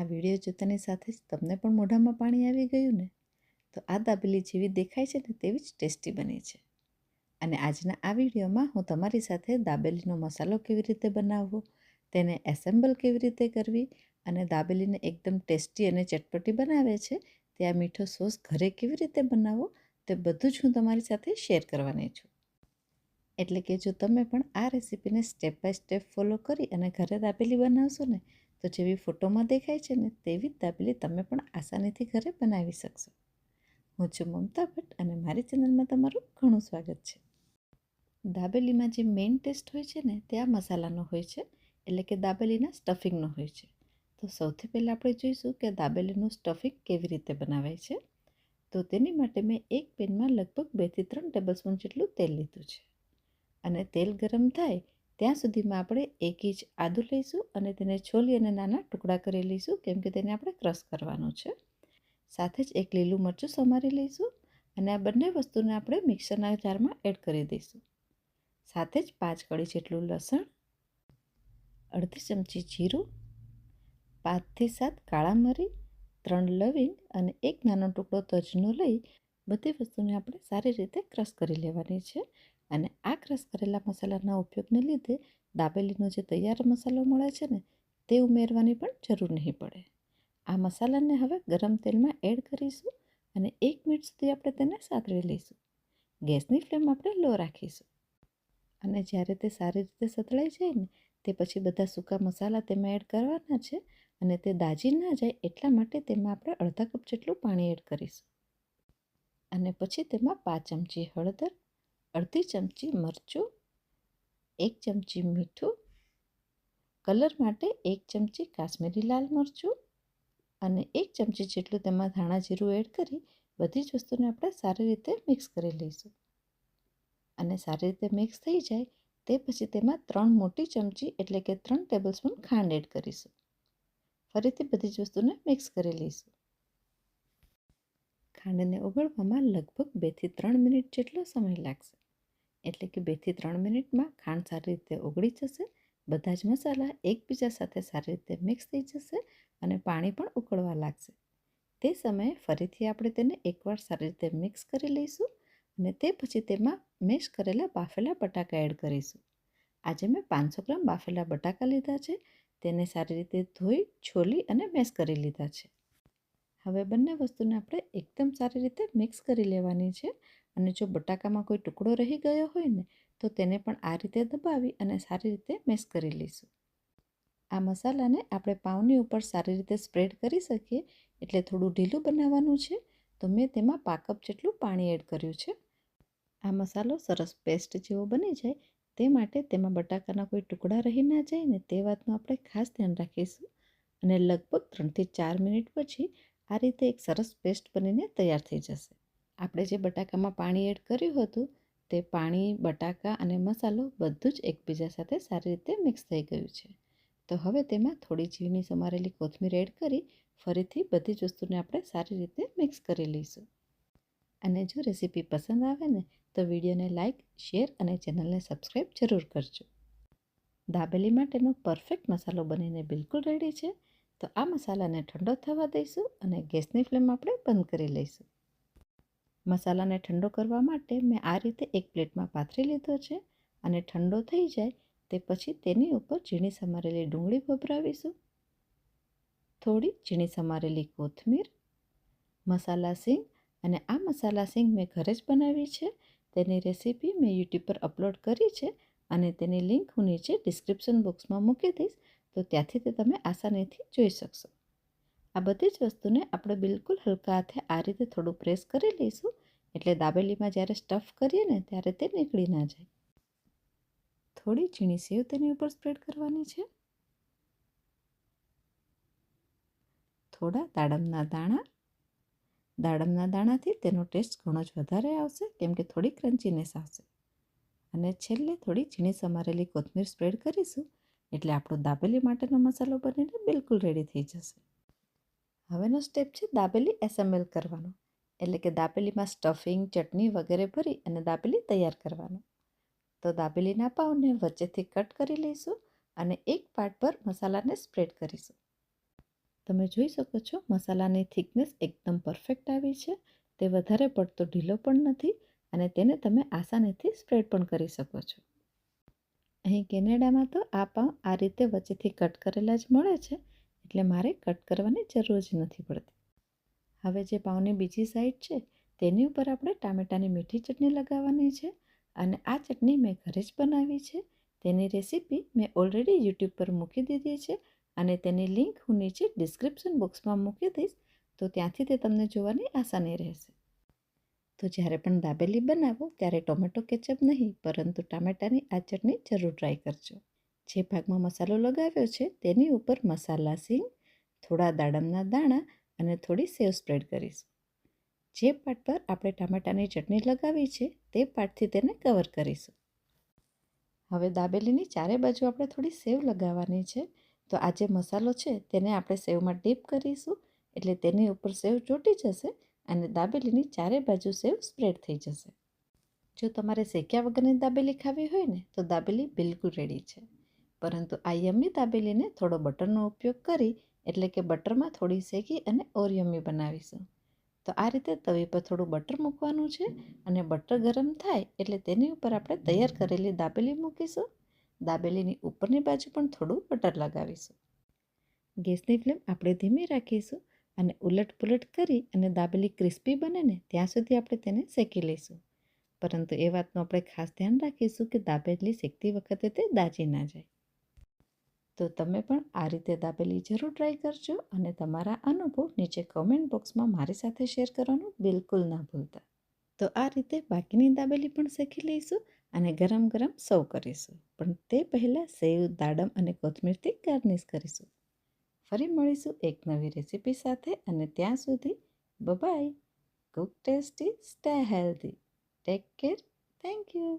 આ વીડિયો જોતાની સાથે જ તમને પણ મોઢામાં પાણી આવી ગયું ને? તો આ દાબેલી જેવી દેખાય છે ને તેવી જ ટેસ્ટી બની છે. અને આજના આ વિડીયોમાં હું તમારી સાથે દાબેલીનો મસાલો કેવી રીતે બનાવવો, તેને એસેમ્બલ કેવી રીતે કરવી અને દાબેલીને એકદમ ટેસ્ટી અને ચટપટી બનાવે છે, તે આ મીઠો સોસ ઘરે કેવી રીતે બનાવવો, તે બધું જ હું તમારી સાથે શેર કરવાની છું. એટલે કે જો તમે પણ આ રેસીપીને સ્ટેપ બાય સ્ટેપ ફોલો કરી અને ઘરે દાબેલી બનાવશો ને તો જેવી ફોટોમાં દેખાય છે ને, તેવી જ દાબેલી તમે પણ આસાનીથી ઘરે બનાવી શકશો. હું છું મમતા ભટ્ટ અને મારી ચેનલમાં તમારું ઘણું સ્વાગત છે. દાબેલીમાં જે મેઇન ટેસ્ટ હોય છે ને, તે આ મસાલાનો હોય છે, એટલે કે દાબેલીના સ્ટફિંગનો હોય છે. તો સૌથી પહેલાં આપણે જોઈશું કે દાબેલીનું સ્ટફિંગ કેવી રીતે બનાવાય છે. તો તેની માટે મેં એક પેનમાં લગભગ બેથી ત્રણ ટેબલસ્પૂન જેટલું તેલ લીધું છે. અને તેલ ગરમ થાય ત્યાં સુધીમાં આપણે એક ઇંચ આદું લઈશું અને તેને છોલી અને નાના ટુકડા કરી લઈશું, કેમ કે તેને આપણે ક્રશ કરવાનું છે. સાથે જ એક લીલું મરચું સમારી લઈશું અને આ બંને વસ્તુને આપણે મિક્સરના જારમાં એડ કરી દઈશું. સાથે જ પાંચ કળી જેટલું લસણ, અડધી ચમચી જીરું, પાંચથી સાત કાળા મરી, ત્રણ લવિંગ અને એક નાનો ટુકડો તજનો લઈ બધી વસ્તુને આપણે સારી રીતે ક્રશ કરી લેવાની છે. અને આ ક્રશ કરેલા મસાલાના ઉપયોગને લીધે દાબેલીનો જે તૈયાર મસાલો મળે છે ને, તે ઉમેરવાની પણ જરૂર નહીં પડે. આ મસાલાને હવે ગરમ તેલમાં એડ કરીશું અને એક મિનિટ સુધી આપણે તેને સાતળી લઈશું. ગેસની ફ્લેમ આપણે લો રાખીશું. અને જ્યારે તે સારી રીતે સતળાઈ જાય ને, તે પછી બધા સૂકા મસાલા તેમાં એડ કરવાના છે અને તે દાજી ના જાય એટલા માટે તેમાં આપણે અડધા કપ જેટલું પાણી એડ કરીશું. અને પછી તેમાં પાંચ ચમચી હળદર અડધી ચમચી મરચું, એક ચમચી મીઠું, કલર માટે એક ચમચી કાશ્મીરી લાલ મરચું અને એક ચમચી જેટલું તેમાં ધાણા જીરું એડ કરી બધી જ વસ્તુને આપણે સારી રીતે મિક્સ કરી લઈશું. અને સારી રીતે મિક્સ થઈ જાય તે પછી તેમાં ત્રણ મોટી ચમચી એટલે કે ત્રણ ટેબલસ્પૂન ખાંડ એડ કરીશું. ફરીથી બધી જ વસ્તુને મિક્સ કરી લઈશું. ખાંડને ઓગળવામાં લગભગ બેથી ત્રણ મિનિટ જેટલો સમય લાગશે. એટલે કે બેથી ત્રણ મિનિટમાં ખાંડ સારી રીતે ઓગળી જશે, બધા જ મસાલા એકબીજા સાથે સારી રીતે મિક્સ થઈ જશે અને પાણી પણ ઉકળવા લાગશે. તે સમયે ફરીથી આપણે તેને એકવાર સારી રીતે મિક્સ કરી લઈશું અને તે પછી તેમાં મેશ કરેલા બાફેલા બટાકા એડ કરીશું. આજે મેં પાંચસો ગ્રામ બાફેલા બટાકા લીધા છે, તેને સારી રીતે ધોઈ, છોલી અને મેશ કરી લીધા છે. હવે બંને વસ્તુને આપણે એકદમ સારી રીતે મિક્સ કરી લેવાની છે અને જો બટાકામાં કોઈ ટુકડો રહી ગયો હોય ને, તો તેને પણ આ રીતે દબાવી અને સારી રીતે મેશ કરી લઈશું. આ મસાલાને આપણે પાઉની ઉપર સારી રીતે સ્પ્રેડ કરી શકીએ, એટલે થોડું ઢીલું બનાવવાનું છે, તો મેં તેમાં પાકપ જેટલું પાણી એડ કર્યું છે. આ મસાલો સરસ પેસ્ટ જેવો બની જાય, તે માટે તેમાં બટાકાના કોઈ ટુકડા રહી ના જાય ને, તે વાતનું આપણે ખાસ ધ્યાન રાખીશું. અને લગભગ ત્રણથી ચાર મિનિટ પછી આ રીતે એક સરસ પેસ્ટ બનીને તૈયાર થઈ જશે. આપણે જે બટાકામાં પાણી એડ કર્યું હતું, તે પાણી, બટાકા અને મસાલો બધું જ એકબીજા સાથે સારી રીતે મિક્સ થઈ ગયું છે. તો હવે તેમાં થોડી ઝીણી સમારેલી કોથમીર એડ કરી ફરીથી બધી જ વસ્તુને આપણે સારી રીતે મિક્સ કરી લઈશું. અને જો રેસીપી પસંદ આવે ને, તો વિડીયોને લાઇક શેર અને ચેનલને સબસ્ક્રાઈબ જરૂર કરજો. દાબેલી માટેનો પરફેક્ટ મસાલો બનીને બિલકુલ રેડી છે. તો આ મસાલાને ઠંડો થવા દઈશું અને ગેસની ફ્લેમ આપણે બંધ કરી લઈશું. મસાલાને ઠંડો કરવા માટે મેં આ રીતે એક પ્લેટમાં પાથરી લીધો છે અને ઠંડો થઈ જાય તે પછી તેની ઉપર ઝીણી સમારેલી ડુંગળી ભભરાવીશું થોડી ઝીણી સમારેલી કોથમીર, મસાલા સિંગ અને આ મસાલા સિંગ મેં ઘરે જ બનાવી છે. તેની રેસીપી મેં યુટ્યુબ પર અપલોડ કરી છે અને તેની લિંક હું નીચે ડિસ્ક્રિપ્શન બોક્સમાં મૂકી દઈશ, તો ત્યાંથી તે તમે આસાનીથી જોઈ શકશો. આ બધી જ વસ્તુને આપણે બિલકુલ હલકા હાથે આ રીતે થોડું પ્રેસ કરી લઈશું. એટલે દાબેલીમાં જ્યારે સ્ટફ કરીએ ને ત્યારે તે નીકળી ના જાય. થોડી ઝીણી સેવ તેની ઉપર સ્પ્રેડ કરવાની છે. થોડા દાડમના દાણા. દાડમના દાણાથી તેનો ટેસ્ટ ઘણો જ વધારે આવશે, કેમ કે થોડી ક્રન્ચીનેસ આવશે. અને છેલ્લે થોડી ઝીણી સમારેલી કોથમીર સ્પ્રેડ કરીશું. એટલે આપણો દાબેલી માટેનો મસાલો બનીને બિલકુલ રેડી થઈ જશે. હવેનો સ્ટેપ છે દાબેલી એસેમ્બલ કરવાનો. એટલે કે દાબેલીમાં સ્ટફિંગ ચટણી વગેરે ભરી અને દાબેલી તૈયાર કરવાનો. તો દાબેલીના પાઉને વચ્ચેથી કટ કરી લઈશું અને એક પાર્ટ પર મસાલાને સ્પ્રેડ કરીશું. તમે જોઈ શકો છો મસાલાની થિકનેસ એકદમ પરફેક્ટ આવી છે. તે વધારે પડતો ઢીલો પણ નથી અને તેને તમે આસાનીથી સ્પ્રેડ પણ કરી શકો છો. અહીં કેનેડામાં તો આ પાઉં આ રીતે વચ્ચેથી કટ કરેલા જ મળે છે. એટલે મારે કટ કરવાની જરૂર જ નથી પડતી. હવે જે પાઉંની બીજી સાઈડ છે, તેની ઉપર આપણે ટામેટાની મીઠી ચટણી લગાવવાની છે અને આ ચટણી મેં ઘરે જ બનાવી છે. તેની રેસીપી મેં ઓલરેડી યુટ્યુબ પર મૂકી દીધી છે અને તેની લિંક હું નીચે ડિસ્ક્રિપ્શન બોક્સમાં મૂકી દઈશ, તો ત્યાંથી તે તમને જોવાની આસાની રહેશે. તો જ્યારે પણ દાબેલી બનાવો ત્યારે ટોમેટો કેચઅપ નહીં, પરંતુ ટામેટાની આ ચટણી જરૂર ટ્રાય કરજો. જે ભાગમાં મસાલો લગાવ્યો છે, તેની ઉપર મસાલા સિંગ, થોડા દાડમના દાણા અને થોડી સેવ સ્પ્રેડ કરીશું. જે પાર્ટ પર આપણે ટામેટાની ચટણી લગાવી છે, તે પાર્ટથી તેને કવર કરીશું. હવે દાબેલીની ચારે બાજુ આપણે થોડી સેવ લગાવવાની છે, તો આ જે મસાલો છે, તેને આપણે સેવમાં ડીપ કરીશું, એટલે તેની ઉપર સેવ ચોટી જશે અને દાબેલીની ચારે બાજુ સેવ સ્પ્રેડ થઈ જશે. જો તમારે શેક્યા વગરની દાબેલી ખાવી હોય ને, તો દાબેલી બિલકુલ રેડી છે. પરંતુ આ યમ્મી દાબેલીને થોડો બટરનો ઉપયોગ કરી, એટલે કે બટરમાં થોડી શેકી અને ઓર યમ્મી બનાવીશું. તો આ રીતે તવી પર થોડું બટર મૂકવાનું છે અને બટર ગરમ થાય એટલે તેની ઉપર આપણે તૈયાર કરેલી દાબેલી મૂકીશું. દાબેલીની ઉપરની બાજુ પણ થોડું બટર લગાવીશું. ગેસની ફ્લેમ આપણે ધીમી રાખીશું અને ઉલટ પુલટ કરી અને દાબેલી ક્રિસ્પી બને ને ત્યાં સુધી આપણે તેને શેકી લઈશું. પરંતુ એ વાતનું આપણે ખાસ ધ્યાન રાખીશું કે દાબેલી શેકતી વખતે તે દાજી ના જાય. તો તમે પણ આ રીતે દાબેલી જરૂર ટ્રાય કરજો અને તમારા અનુભવ નીચે કમેન્ટ બોક્સમાં મારી સાથે શેર કરવાનું બિલકુલ ના ભૂલતા. તો આ રીતે બાકીની દાબેલી પણ શેકી લઈશું અને ગરમ ગરમ સર્વ કરીશું. પણ તે પહેલાં સેવ, દાડમ અને કોથમીરથી ગાર્નિશ કરીશું. ફરી મળીશું એક નવી રેસીપી સાથે અને ત્યાં સુધી bye bye cook tasty stay healthy take care thank you